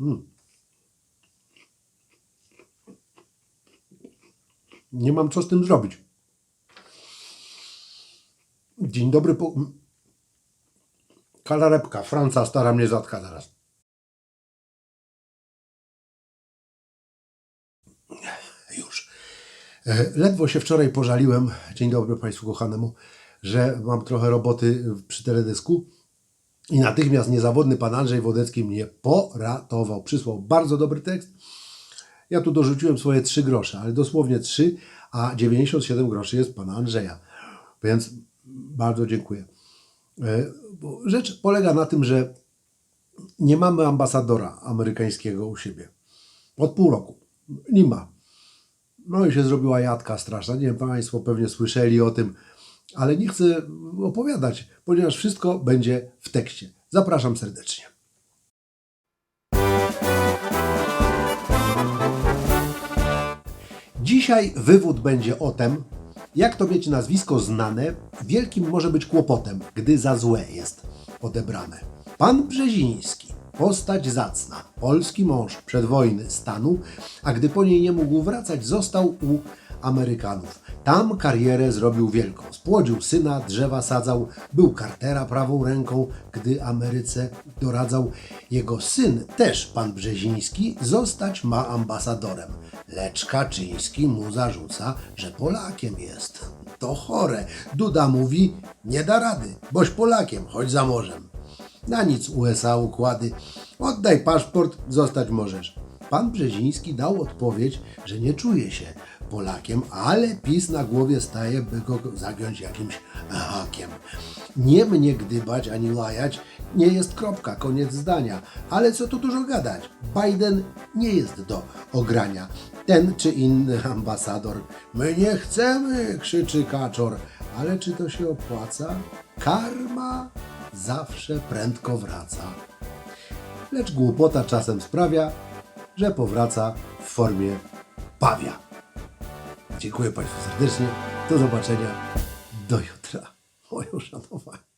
Mm. Nie mam co z tym zrobić. Dzień dobry. Po... Kalarepka. Franca stara mnie zatka zaraz. Już. E, Ledwo się wczoraj pożaliłem, dzień dobry Państwu kochanemu, że mam trochę roboty przy teledysku i natychmiast niezawodny pan Andrzej Wodecki mnie poratował. Przysłał bardzo dobry tekst. Ja tu dorzuciłem swoje trzy grosze, ale dosłownie trzy, a 97 groszy jest pana Andrzeja. Więc bardzo dziękuję. E, Rzecz polega na tym, że nie mamy ambasadora amerykańskiego u siebie. Od pół roku. Nie ma. No i się zrobiła jadka straszna. Nie wiem, Państwo pewnie słyszeli o tym, ale nie chcę opowiadać, ponieważ wszystko będzie w tekście. Zapraszam serdecznie. Dzisiaj wywód będzie o tym, jak to mieć nazwisko znane, wielkim może być kłopotem, gdy za złe jest odebrane. Pan Brzeziński, postać zacna, polski mąż przedwojny stanu, a gdy po niej nie mógł wracać, został u Amerykanów. Tam karierę zrobił wielką. Spłodził syna, drzewa sadzał, był Cartera prawą ręką, gdy Ameryce doradzał. Jego syn, też pan Brzeziński, zostać ma ambasadorem. Lecz Kaczyński mu zarzuca, że Polakiem jest. To chore. Duda mówi, nie da rady, boś Polakiem, choć za morzem. Na nic USA układy. Oddaj paszport, zostać możesz. Pan Brzeziński dał odpowiedź, że nie czuje się Polakiem, ale PiS na głowie staje, by go zagiąć jakimś hakiem. Nie mnie gdybać ani lajać, nie jest kropka, koniec zdania. Ale co tu dużo gadać? Biden nie jest do ogrania. Ten czy inny ambasador. My nie chcemy, krzyczy kaczor. Ale czy to się opłaca? Karma zawsze prędko wraca. Lecz głupota czasem sprawia, że powraca w formie pawia. Dziękuję Państwu serdecznie. Do zobaczenia. Do jutra. Moje uszanowanie.